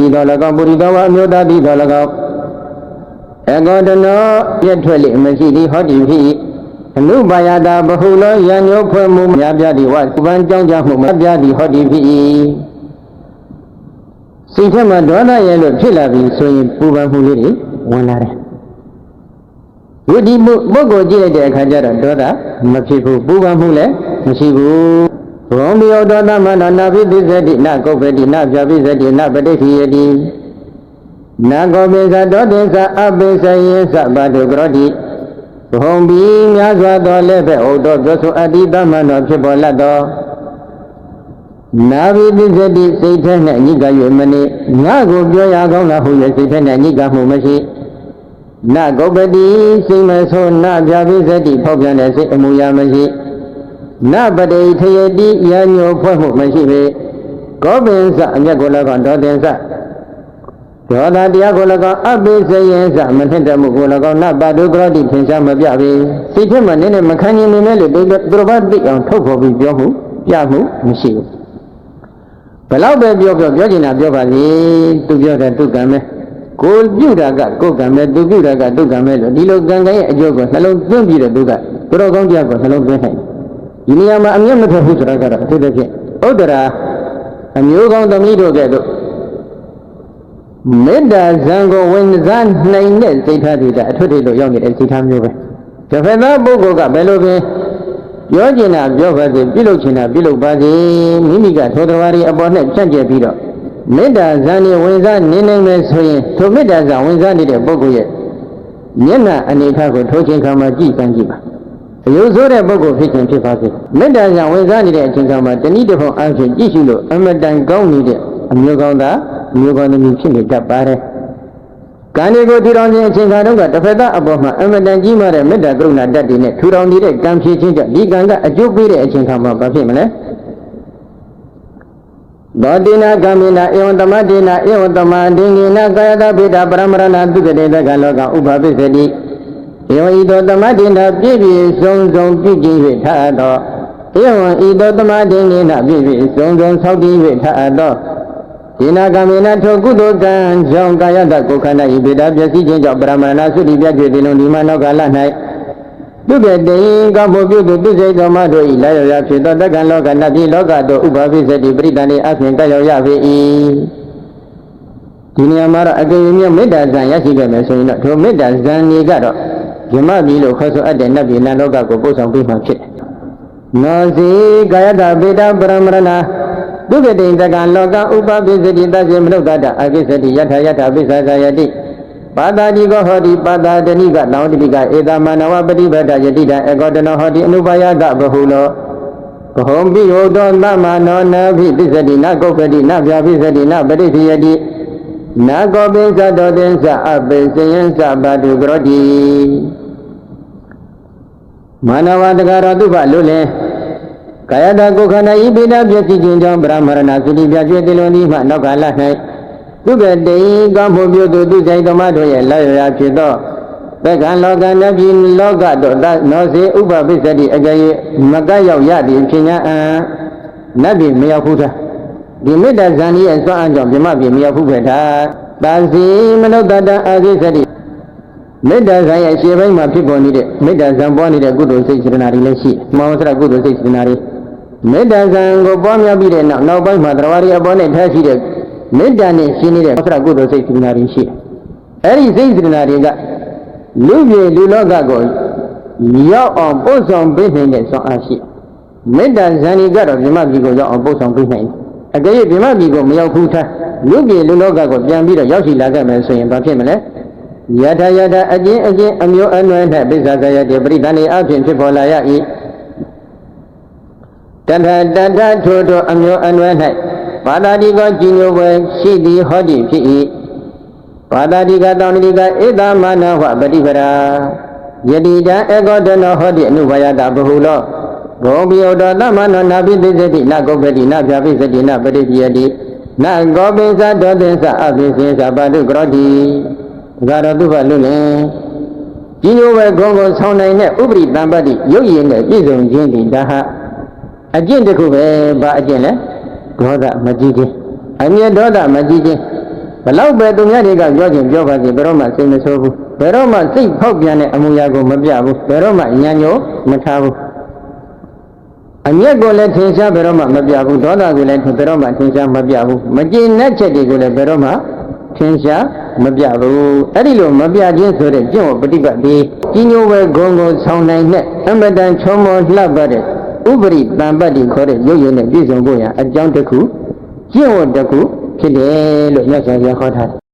ဒီတော်၎င်းပုရိသောဝအမျိုးသားဒီတော်၎င်းအကောတနောပြည့်ထွက်လိမရှိသည်ဟောတိဖြစ်၏အနုပါယတာဘဟုလောယံညောဖွဲ့မှုများပြသည်ဝကုပန်းကြောင်းကြမှုများပြသည်ဟောတိဖြစ်၏စိတ်ထဲမှာဒေါသရဲ့လို့ဖြစ်လာပြီဆိုရင်ပူပန်မှုလေးတွေဝင်လာတယ်ဝိဒီမှုပုဂ္ဂိုလ်ကြည့်လိုက်တဲ့အခါကျတော့ဒေါသမဖြစ်ဘူးပူပန်မှုလည်းမရှိဘူး ဘောမီယောဒေါသမန္တနာပိသစ္စတိနကုပ္ပတိနပြပိသတိနပဋိခိယတိနာကောပိသဒောတိသအပိစယေသဗတုကရောတိဘုံပြီးများစွာသောလက်ဖက်ဟုတ်တော်ပြောဆိုအတ္တိသမန္တောဖြစ်ပေါ်လတ်သောနာဘိသစ္စတိစိတ်ထဲ၌အညစ်က၍မနေငါကိုပြောရကောင်းလားဟု၍စိတ်ထဲ၌အညစ်ကမှုမရှိနကုပ္ပတိစိတ်မဆိုးနပြပိစတိဖောက်ပြန်တဲ့စိတ်အမူအရာမရှိ နပတိထယတိယညိုဖွဲ့မှုမရှိပေကောပင်စအမျက်ကိုလည်းကောဒေါတင်စဒေါသတရားကိုလည်းကောအပိစယေစမထက်တဲ့မှုကိုလည်းကောနပတုကရောတိထင်ရှားမပြပေစိတ်ထဲမှာနည်းနည်းမခံနိုင်နေနဲ့လို့သူတော်ဘာသိအောင်ထုတ်ဖော်ပြီးပြောမှုပြမှုမရှိဘူးဘယ်တော့ပဲပြောပြောပြောချင်တာပြောပါလေသူပြောတဲ့သူကံပဲကိုပြုတာကကိုယ်ကံပဲသူပြုတာကသူကံပဲလို့ဒီလိုကံကံရဲ့အကျိုးကိုနှလုံးသွင်းပြီးတဲ့သူကတော်ကောင်းတရားကိုနှလုံးသွင်းနိုင် ဒီနေရာမှာအမျက်မထွက်ဘူးဆိုတာကတော့အထူးသဖြင့်ဥဒ္ဒရာအမျိုးကောင်းသမီးတို့ကဲ့သို့မေတ္တာဇံကိုဝင်စားနိုင်တဲ့စိတ်ထားတွေကအထွတ်ထိပ်လို့ရောက်နေတဲ့စိတ်ထားမျိုးပဲတစ်ဖက်သားပုဂ္ဂိုလ်ကဘယ်လိုပင်ပြောကျင်တာပြောပါစေပြုလုပ်ချင်တာပြုလုပ်ပါစေမိမိကသောတော်ဘာတွေအပေါ်နဲ့ဖြန့်ကျက်ပြီးတော့မေတ္တာဇံနေဝင်စားနေနိုင်မယ်ဆိုရင်ထိုမေတ္တာဇံဝင်စားနေတဲ့ပုဂ္ဂိုလ်ရဲ့မျက်နှာအနေထားကိုထိုးချင်းခံမှကြည့်စမ်းကြည့်ပါ အယုဆိုးတဲ့ပုဂ္ဂိုလ်ဖြစ်ခြင်းဖြစ်ပါစေမေတ္တာဇံဝင်စားနေတဲ့အချိန်ကမှတဏှိတဖုံအားဖြင့်ကြည့်ရှုလို့အမတန်ကောင်းနေတဲ့အမျိုးကောင်းသားအမျိုးကောင်းသမီးဖြစ်နေတတ်ပါတယ်ကံတွေကိုထူထောင်ခြင်းအချိန်ခါတုန်းကတစ်ဖက်သားအပေါ်မှာအမတန်ကြီးမားတဲ့မေတ္တာကရုဏာတတ်တွေနဲ့ထူထောင်နေတဲ့ကံဖြည့်ခြင်းကြောင့်ဒီကံကအကျိုးပေးတဲ့အချိန်ခါမှာဘာဖြစ်မလဲသောတိနာကမိနာဧဝံတမတိနာဧဝံတမဒိငိနာကာယတဗေဒပရမရဏသုကတေတကလောကဥပပိစတိ ဧဝံဤသောတမတိနာပြည့်ပြည့်စုံစုံပြုကျင့်၍ထားသောဧဝံဤသောတမတိငိနာပြည့်ပြည့်စုံစုံဆောက်တည်၍ထားသောဒီနာကမေနထိုကုသိုလ်ကံကြောင့်ကာယတကိုခန္ဓာဤဗေဒပျက်စီးခြင်းကြောင့်ပရမရဏသုတိပြည့်ပြည့်ဒီလုံးဒီမနောကာလ၌သူကတေကဘုပြုသူသူစိတ်တော်မတို့ဤလာရရဖြစ်သောတက္ကံလောကနတ်ပြည်လောကတို့ဥပပိစတိပရိတန်ဤအပြင်ကရောက်ရပေ၏ဒီနေရာမှာတော့အကယ်၍မေတ္တာဇံရရှိခဲ့မယ်ဆိုရင်တော့ထိုမေတ္တာဇံတွေကတော့ ယမပြည်လို့ခေါ်ဆိုအပ်တဲ့နတ်ပြည်နတ်လောကကိုပို့ဆောင်ပေးမှဖြစ်တယ်။နောစီကာယတဗေဒပရမရဏဒုက္ကတိတကံလောကဥပပိစတိတသေမနုဿတအကိစ္စတိယထာယထာပိစ္ဆာဇာယတိပါတာတိကောဟောတိပါတာတဏိကလောင်တိကဧတမနဝပฏิပဒယတိတအကောတနောဟောတိအနုပါယကဘဟုလောဘဟုံပိဟောတောသမနောနဖိပစ္စတိနကုပ္ပတိနဗျာပစ္စတိနပရိသေယတိ နာကောပိသတောတင်္စအပိစယံစပါတုကရောတိမာနဝတကရောတုပလွတ်လင်ကာယတကိုခန္ဓာဤပိဒပစ္စည်းခြင်းကြောင့်ဗြဟ္မရဏသုတိပြကျွေးတိလွန်ဤမှနောက်ကလ၌သူကတိကမှုပြုသူသူဆိုင်ဓမ္မတို့ရဲ့လာရရာဖြစ်သောသက္ကံလောကနပြည်လောကတို့နောစေဥပပိစ္စတိအကြရေမကရောက်ရသည်ဖြစ်냐အံနတ်ပြည်မရောက်ဘူးသား ဒီမေတ္တာဇန်ကြီးရဲ့စွမ်းအားကြောင့်မြမပြည်မရောက်ဘူးပဲဒါတာစီမနုဿတအာကိစ္စတိမေတ္တာဇန်ရဲ့ရှေ့ပိုင်းမှာဖြစ်ပေါ်နေတဲ့မေတ္တာဇန်ပွားနေတဲ့ကုသိုလ်စိတ်စေတနာတွေလည်းရှိမောဟစရကုသိုလ်စိတ်စေတနာတွေမေတ္တာဇံကိုပွားများပြီးတဲ့နောက်နောက်ပိုင်းမှာတရားရီအပေါ်နဲ့ထားရှိတဲ့မေတ္တာနဲ့ရှင်းနေတဲ့သရကုသိုလ်စိတ်စေတနာတွေရှိတယ်။အဲဒီစိတ်စေတနာတွေကလူပြေလူလောကကိုရောက်အောင်ပို့ဆောင်ပေးနိုင်တဲ့ဆွမ်းအားရှိမေတ္တာဇံဒီကတော့မြမပြည်ကိုရောက်အောင်ပို့ဆောင်ပေးနိုင်တယ်။ အကယ်၍မြမပြည်ကိုမရောက်ဘူးထားလူပြေလူလောကကိုပြန်ပြီးတော့ရောက်ရှိလာခဲ့မယ်ဆိုရင်ဘာဖြစ်မလဲ။ယထာယထာအကျဉ်းအကျဉ်းအမျိုးအနွယ်နဲ့ပိဿာကရတဲ့ပရိသန္တိအဖြစ်ဖြစ်ပေါ်လာရ၏။တထတထထိုထိုအမျိုးအနွယ်၌ဘာသာတိကောကြည်ညိုပွဲရှိသည်ဟောတိဖြစ်၏ဘာသာတိကတောင်းတိကဧတမနဟပฏิပရာယတိတံအေကောတနောဟောတိအနုဘာယတာဘဟုလော ဂောပိယောတောသမနောနာပိသိစတိနဂောပတိနဗျာပိစတိနပရိပိယတိနဂောပိသတောသင်္စအပိစေသပါတုကရောတိဒါရတုဘလွလင်ကြီးညိုပဲဂုံကိုဆောင်းနိုင်တဲ့ဥပရိတံပတ္တိရုပ်ရည်နဲ့ပြည့်စုံခြင်းဒီဒါဟအကျင့်တစ်ခုပဲဘာအကျင့်လဲဒေါသမကြည့်ခြင်းအမျက်ဒေါသမကြည့်ခြင်းဘလောက်ပဲသူများတွေကပြောခြင်းပြောပါစေဘယ်တော့မှစိတ်မဆိုးဘူးဘယ်တော့မှစိတ်ဖောက်ပြန်တဲ့အမှုရာကိုမပြဘူးဘယ်တော့မှညံ့ညို့မထားဘူး အမျက်ကိုလည်းထင်ရှားဘယ်တော့မှမပြဘူးဒေါသကိုလည်းဘယ်တော့မှထင်ရှားမပြဘူးမကျေနပ်ချက်တွေကိုလည်းဘယ်တော့မှထင်ရှားမပြဘူးအဲ့ဒီလိုမပြခြင်းဆိုတဲ့ကျင့်ဝတ်ပฏิပတ်ပြီးကြီးညိုပဲဂုံကိုဆောင်နိုင်တဲ့အမတန်ချောမောလှပတဲ့ဥပရိတံပတ္တိခေါ်တဲ့ရုပ်ရည်နဲ့ပြည့်စုံဖို့ရန်အကြောင်းတစ်ခုကျင့်ဝတ်တစ်ခုဖြစ်တယ်လို့မြတ်စွာဘုရားဟောထားတယ်